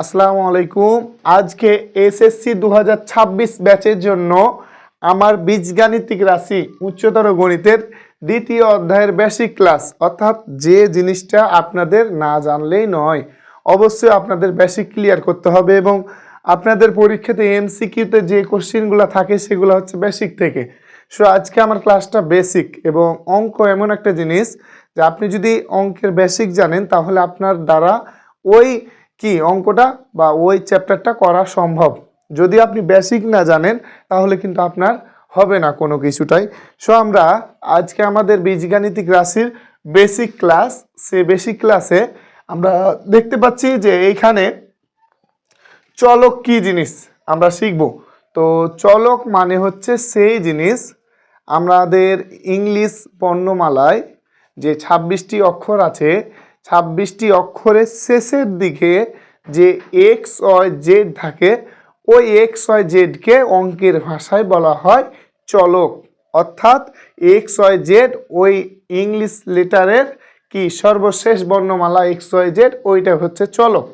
আসসালামু আলাইকুম। আজকে এসএসসি দু ব্যাচের জন্য আমার বীজগাণিতিক রাশি উচ্চতর গণিতের দ্বিতীয় অধ্যায়ের বেসিক ক্লাস অর্থাৎ যে জিনিসটা আপনাদের না জানলেই নয়, অবশ্যই আপনাদের বেসিক ক্লিয়ার করতে হবে এবং আপনাদের পরীক্ষাতে এমসিকিউতে যে কোশ্চেনগুলো থাকে সেগুলো হচ্ছে বেসিক থেকে। সো আজকে আমার ক্লাসটা বেসিক এবং অঙ্ক এমন একটা জিনিস যে আপনি যদি অঙ্কের বেসিক জানেন তাহলে আপনার দ্বারা ওই কি অঙ্কটা বা ওই চ্যাপ্টারটা করা সম্ভব? যদি আপনি বেসিক না জানেন, তাহলে কিন্তু আপনার হবে না কোনো কিছুটাই। সো আমরা আজকে আমাদের বীজগাণিতিক রাশির বেসিক ক্লাস সে বেসিক ক্লাসে আমরা দেখতে পাচ্ছি যে এইখানে চলক কি জিনিস আমরা শিখব। তো চলক মানে হচ্ছে সেই জিনিস, আমাদের ইংলিশ বর্ণমালায় যে ছাব্বিশটি অক্ষর আছে ছাব্বিশটি অক্ষরের শেষের দিকে যে এক্স ওয়াই জেড থাকে, ওই এক্স ওয়াই জেডকে অঙ্কের ভাষায় বলা হয় চলক। অর্থাৎ এক্স ওয়াই জেড ওই ইংলিশ লেটারের কি সর্বশেষ বর্ণমালা এক্স ওয়াই জেড ওইটা হচ্ছে চলক।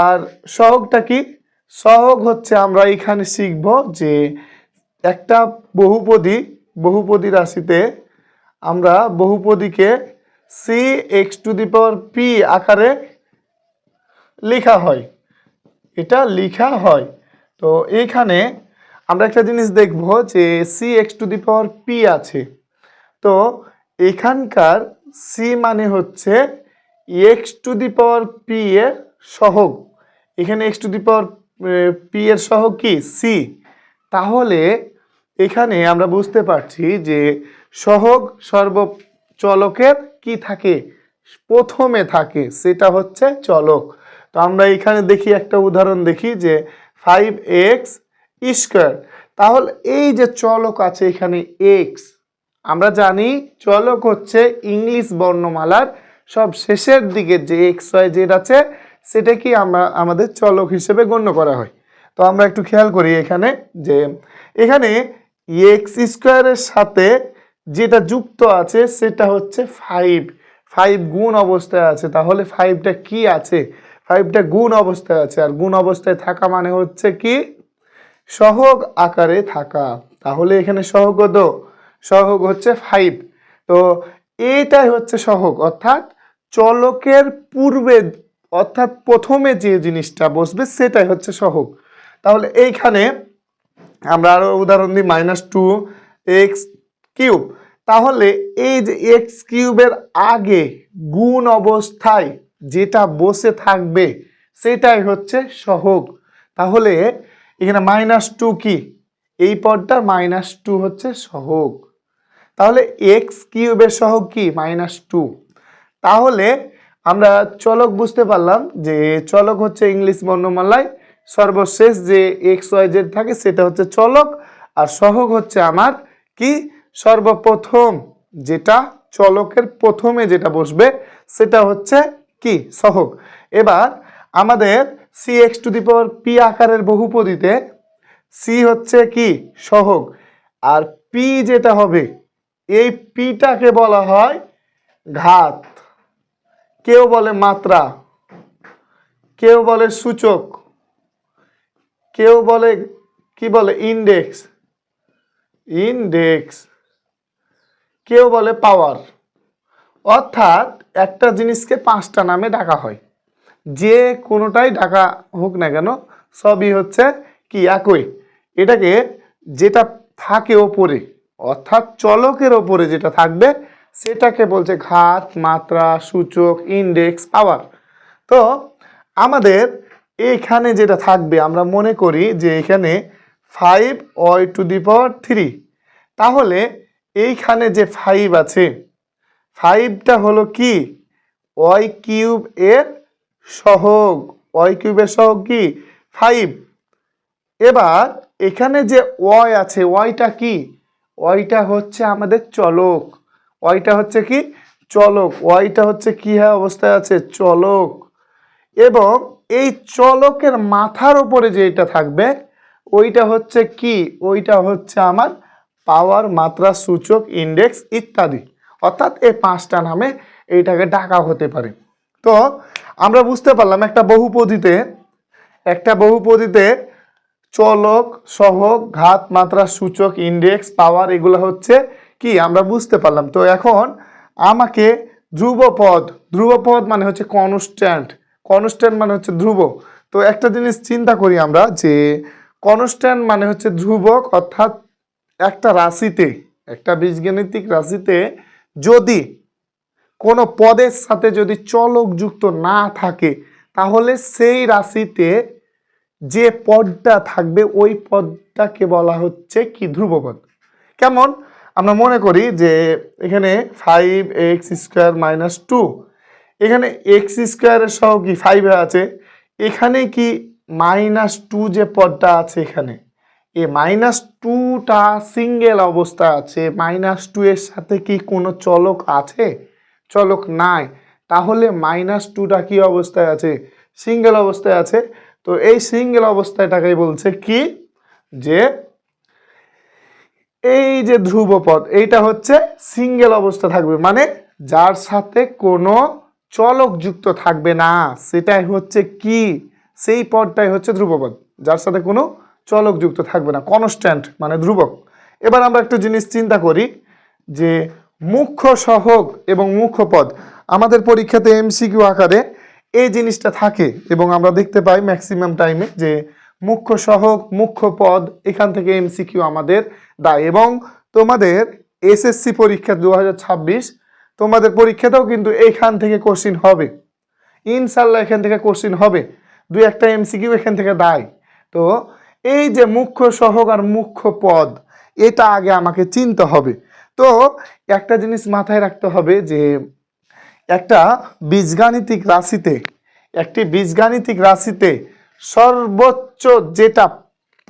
আর সহগটা কি? সহগ হচ্ছে আমরা এখানে শিখব যে একটা বহুপদী বহুপদী রাশিতে আমরা বহুপদীকে C X to the power P আকারে লেখা হয়। এটা লেখা হয়। তো এইখানে আমরা একটা জিনিস দেখব যে C X to the power P আছে। তো এখানকার সি মানে হচ্ছে X to the power P এর সহগ। এখানে X to the power P এর সহগ কি? সি তাহলে এখানে আমরা বুঝতে পারছি যে সহগ সর্বচলকের কি থাকে? প্রথমে থাকে, সেটা হচ্ছে চলক। তো আমরা এখানে দেখি একটা উদাহরণ দেখি যে ফাইভ এক্স স্কোয়ার তাহলে এই যে চলক আছে এখানে এক্স আমরা জানি চলক হচ্ছে ইংলিশ বর্ণমালার সব শেষের দিকে যে এক্স ওয়াই জেড আছে সেটা কি আমরা, আমাদের চলক হিসেবে গণ্য করা হয়। তো আমরা একটু খেয়াল করি এখানে যে, এখানে এক্স স্কোয়ারের সাথে যেটা যুক্ত আছে সেটা হচ্ছে ফাইভ ফাইভ গুণ অবস্থায় আছে, তাহলে ফাইভটা কি আছে? ফাইভটা গুণ অবস্থায় আছে, আর গুণ অবস্থায় থাকা মানে হচ্ছে কি? সহগ আকারে থাকা। তাহলে এখানে সহগ কত? সহগ হচ্ছে ফাইভ তো এইটাই হচ্ছে সহগ, অর্থাৎ চলকের পূর্বে, অর্থাৎ প্রথমে যে জিনিসটা বসবে সেটাই হচ্ছে সহগ। তাহলে এইখানে আমরা আরও উদাহরণ দিই মাইনাস টু এক্স কিউব তাহলে এই যে এক্স কিউবের আগে গুণ অবস্থায় যেটা বসে থাকবে, সেটাই হচ্ছে সহগ। তাহলে এখানে মাইনাস টু কি? এই পদটা মাইনাস টু হচ্ছে সহগ। তাহলে এক্স কিউবের সহগ কি? মাইনাস টু তাহলে আমরা চলক বুঝতে পারলাম যে চলক হচ্ছে ইংলিশ বর্ণমালায় সর্বশেষ যে এক্স ওয়াই জেড থাকে, সেটা হচ্ছে চলক, আর সহগ হচ্ছে আমার কি? সর্বপ্রথম যেটা চলকের প্রথমে যেটা বসবে, সেটা হচ্ছে কি? সহগ। এবার আমাদের C X to the power P আকারের বহুপদীতে সি হচ্ছে কি? সহগ। আর পি যেটা হবে, এই পিটাকে বলা হয় ঘাত। কেউ বলে মাত্রা, কেউ বলে সূচক, কেউ বলে কি বলে ইন্ডেক্স ইন্ডেক্স কেউ বলে পাওয়ার অর্থাৎ একটা জিনিসকে পাঁচটা নামে ডাকা হয়। যে কোনোটাই ডাকা হোক না কেন, সবই হচ্ছে কি একই। এটাকে যেটা থাকে ওপরে, অর্থাৎ চলকের ওপরে যেটা থাকবে, সেটাকে বলছে ঘাত, মাত্রা, সূচক ইন্ডেক্স পাওয়ার তো আমাদের এইখানে যেটা থাকবে, আমরা মনে করি যে এখানে five Y to the power three তাহলে এইখানে যে ফাইভ আছে ফাইভটা হলো কি? ওয়াই কিউব এর সহগ। ওয়াই কিউবের সহগ কি? ফাইভ এবার এখানে যে ওয়াই আছে ওয়াইটা কি? ওয়াইটা হচ্ছে আমাদের চলক। ওয়াইটা হচ্ছে কি? চলক। ওয়াইটা হচ্ছে কি হ্যাঁ অবস্থায় আছে? চলক। এবং এই চলকের মাথার উপরে যেটা থাকবে, ওইটা হচ্ছে কি? ওইটা হচ্ছে আমার পাওয়ার, মাত্রা, সূচক ইন্ডেক্স ইত্যাদি। অর্থাৎ এই পাঁচটা নামে এইটাকে ডাকা হতে পারে। তো আমরা বুঝতে পারলাম একটা বহুপদীতে একটা বহুপদীতে চলক, সহক, ঘাত, মাত্রা, সূচক ইন্ডেক্স পাওয়ার এগুলো হচ্ছে কি? আমরা বুঝতে পারলাম। তো এখন আমাকে ধ্রুবপদ ধ্রুবপদ মানে হচ্ছে কনস্ট্যান্ট কনস্ট্যান্ট মানে হচ্ছে ধ্রুব। তো একটা জিনিস চিন্তা করি আমরা যে কনস্ট্যান্ট মানে হচ্ছে ধ্রুবক, অর্থাৎ একটা রাশিতে, একটা বীজগাণিতিক রাশিতে যদি কোনো পদের সাথে যদি চলক যুক্ত না থাকে, তাহলে সেই রাশিতে যে পদটা থাকবে, ওই পদটাকে বলা হচ্ছে কি? ধ্রুবপদ। কেমন? আমরা মনে করি যে এখানে five X square minus two এখানে এক্স স্কোয়ারের সহ কি? ফাইভে আছে। এখানে কি মাইনাস টু যে পদটা আছে এখানে? এ মাইনাস টুটা সিঙ্গেল অবস্থা আছে মাইনাস টু এর সাথে কি কোনো চলক আছে? চলক নাই। তাহলে মাইনাস টুটা কি অবস্থায় আছে? সিঙ্গেল অবস্থায় আছে। তো এই সিঙ্গেল অবস্থাটাকেই বলছে কি? যে এই যে ধ্রুবপদ, এইটা হচ্ছে সিঙ্গেল অবস্থা থাকবে। মানে যার সাথে কোনো চলক যুক্ত থাকবে না, সেটাই হচ্ছে কি? সেই পদটাই হচ্ছে ধ্রুবপদ। যার সাথে কোনো চলক যুক্ত থাকবে না কনস্ট্যান্ট মানে ধ্রুবক। এবার আমরা একটা জিনিস চিন্তা করি যে মুখ্য সহগ এবং মুখ্য পদ, আমাদের পরীক্ষাতে এমসিকিউ আকারে এই জিনিসটা থাকে এবং আমরা দেখতে পাই ম্যাক্সিমাম টাইমে যে মুখ্য সহগ, মুখ্য পদ, এখান থেকে এমসিকিউ আমাদের দেয় এবং তোমাদের এসএসসি পরীক্ষা দু হাজার ছাব্বিশ, তোমাদের পরীক্ষাতেও কিন্তু এখান থেকে কোশ্চিন হবে। ইনশাল্লাহ এখান থেকে কোশ্চিন হবে। দুই একটা এমসিকিউ এখান থেকে দেয়। তো এই যে মুখ্য সহগ আর মুখ্য পদ, এটা আগে আমাকে চিনতে হবে। তো একটা জিনিস মাথায় রাখতে হবে যে একটা বীজগাণিতিক রাশিতে, একটি বীজগাণিতিক রাশিতে সর্বোচ্চ যেটা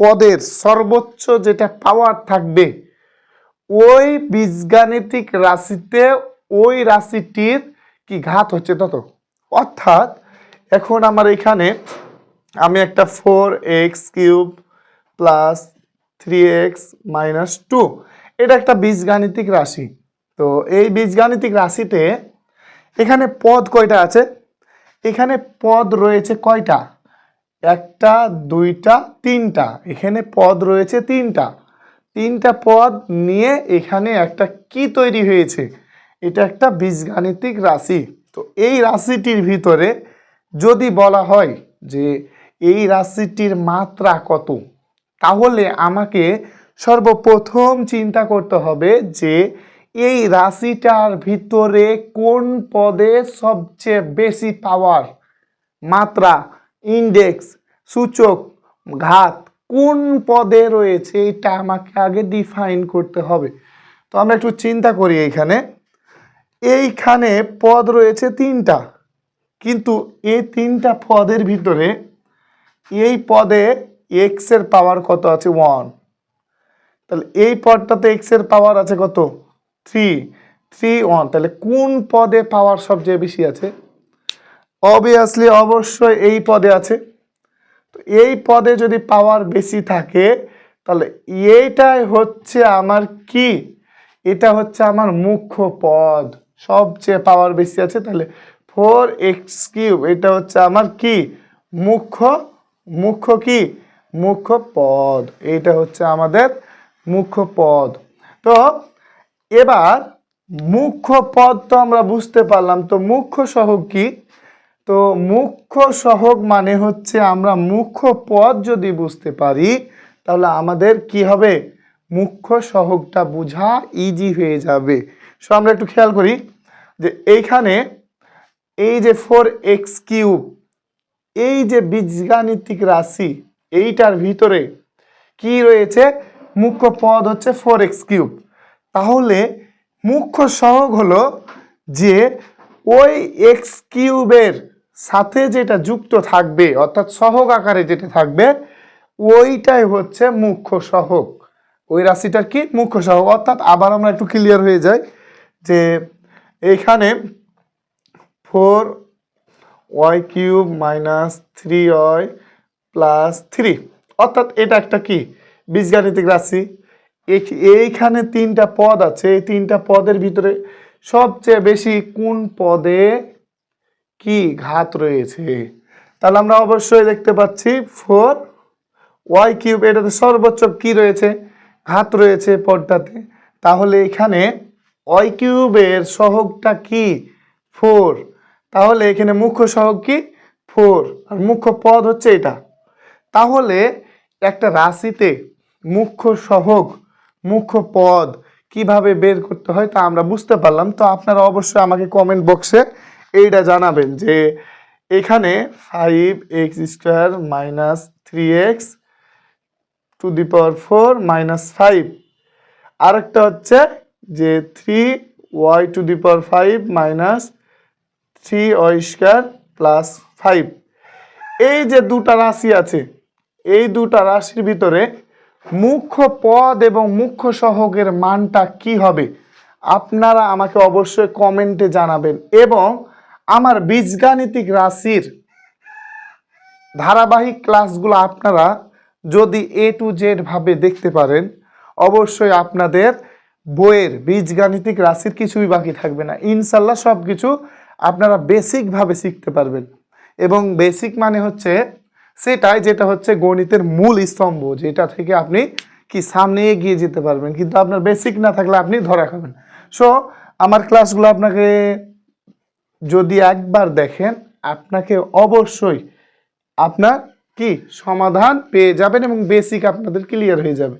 পদের সর্বোচ্চ যেটা পাওয়ার থাকবে, ওই বীজগাণিতিক রাশিতে ওই রাশিটির কি ঘাত হচ্ছে তত। অর্থাৎ এখন আমার এখানে আমি একটা four X cube plus three X minus two এটা একটা বীজগাণিতিক রাশি। তো এই বীজগাণিতিক রাশিতে এখানে পদ কয়টা আছে? এখানে পদ রয়েছে কয়টা? একটা, দুইটা, তিনটা। এখানে পদ রয়েছে তিনটা। তিনটা পদ নিয়ে এখানে একটা কি তৈরি হয়েছে? এটা একটা বীজগাণিতিক রাশি। তো এই রাশিটির ভিতরে যদি বলা হয় যে এই রাশিটির মাত্রা কত? তাহলে আমাকে সর্বপ্রথম চিন্তা করতে হবে যে এই রাশিটার ভিতরে কোন পদে সবচেয়ে বেশি পাওয়ার মাত্রা ইন্ডেক্স সূচক, ঘাত, কোন পদে রয়েছে? এটা আমাকে আগে ডিফাইন করতে হবে। তো আমরা একটু চিন্তা করি এইখানে। এইখানে পদ রয়েছে তিনটা। কিন্তু এই তিনটা পদের ভিতরে এই পদে এক্সের পাওয়ার কত আছে? ওয়ান তাহলে এই পদটাতে এক্সের পাওয়ার আছে কত? থ্রি থ্রি ওয়ান তাহলে কোন পদে পাওয়ার সবচেয়ে বেশি আছে? অবভিয়াসলি অবশ্যই এই পদে আছে। তো এই পদে যদি পাওয়ার বেশি থাকে, তাহলে এইটাই হচ্ছে আমার কি? এটা হচ্ছে আমার মুখ্য পদ। সবচেয়ে পাওয়ার বেশি আছে, তাহলে ফোর এক্স কিউব এটা হচ্ছে আমার কি? মুখ্য মুখ্য কি? মুখ্য পদ। এইটা হচ্ছে আমাদের মুখ্য পদ। তো এবার মুখ্য পদ তো আমরা বুঝতে পারলাম। তো মুখ্য সহগ কি? তো মুখ্য সহগ মানে হচ্ছে আমরা মুখ্য পদ যদি বুঝতে পারি, তাহলে আমাদের কি হবে? মুখ্য সহগটা বোঝা ইজি হয়ে যাবে। সো আমরা একটু খেয়াল করি যে এইখানে এই যে ফোর এক্স কিউব এই যে বীজগাণিতিক রাশি এইটার ভিতরে কি রয়েছে? মুখ্য পদ হচ্ছে ফোর এক্স কিউব তাহলে মুখ্য সহগ হলো যে ওই এক্স কিউবের সাথে যেটা যুক্ত থাকবে, অর্থাৎ সহগ আকারে যেটা থাকবে, ওইটাই হচ্ছে মুখ্য সহগ। ওই রাশিটার কি? মুখ্য সহগ। অর্থাৎ আবার আমরা একটু ক্লিয়ার হয়ে যাই যে এইখানে four Y cube minus three Y plus three অর্থাৎ এটা একটা কি? বীজগাণিতিক রাশি। এই- এইখানে তিনটা পদ আছে। এই তিনটা পদের ভিতরে সবচেয়ে বেশি কোন পদে কি ঘাত রয়েছে? তাহলে আমরা অবশ্যই দেখতে পাচ্ছি ফোর ওয়াই কিউব এটাতে সর্বোচ্চ কি রয়েছে? ঘাত রয়েছে পদটাতে। তাহলে এখানে ওয়াই কিউবের সহগটা কি? ফোর তাহলে এখানে মুখ্য সহগ কি? ফোর আর মুখ্য পদ হচ্ছে এটা। তাহলে একটা রাশিতে মুখ্য সহগ, মুখ্য পদ কীভাবে বের করতে হয় তা আমরা বুঝতে পারলাম। তো আপনারা অবশ্যই আমাকে কমেন্ট বক্সে এইটা জানাবেন যে এখানে five X square minus three X to the power four minus five আরেকটা হচ্ছে যে three Y to the power five minus three Y square plus five এই যে দুটা রাশি আছে এই দুটা রাশির ভিতরে মুখ্য পদ এবং মুখ্য সহগের মানটা কি হবে? আপনারা আমাকে অবশ্যই কমেন্টে জানাবেন এবং আমার বীজগাণিতিক রাশির ধারাবাহিক ক্লাসগুলো আপনারা যদি এ টু জেড ভাবে দেখতে পারেন, অবশ্যই আপনাদের বইয়ের বীজগাণিতিক রাশির কিছুই বাকি থাকবে না। ইনশাল্লাহ সব কিছু আপনারা বেসিকভাবে শিখতে পারবেন। এবং বেসিক মানে হচ্ছে সেটাই যেটা হচ্ছে গণিতের মূল স্তম্ভ, যেটা থেকে আপনি কি সামনে এগিয়ে যেতে পারবেন। কিন্তু আপনার বেসিক না থাকলে আপনি ধরা খাবেন। সো আমার ক্লাসগুলো আপনাকে যদি একবার দেখেন, আপনাকে অবশ্যই আপনার কি সমাধান পেয়ে যাবেন এবং বেসিক আপনাদের ক্লিয়ার হয়ে যাবে।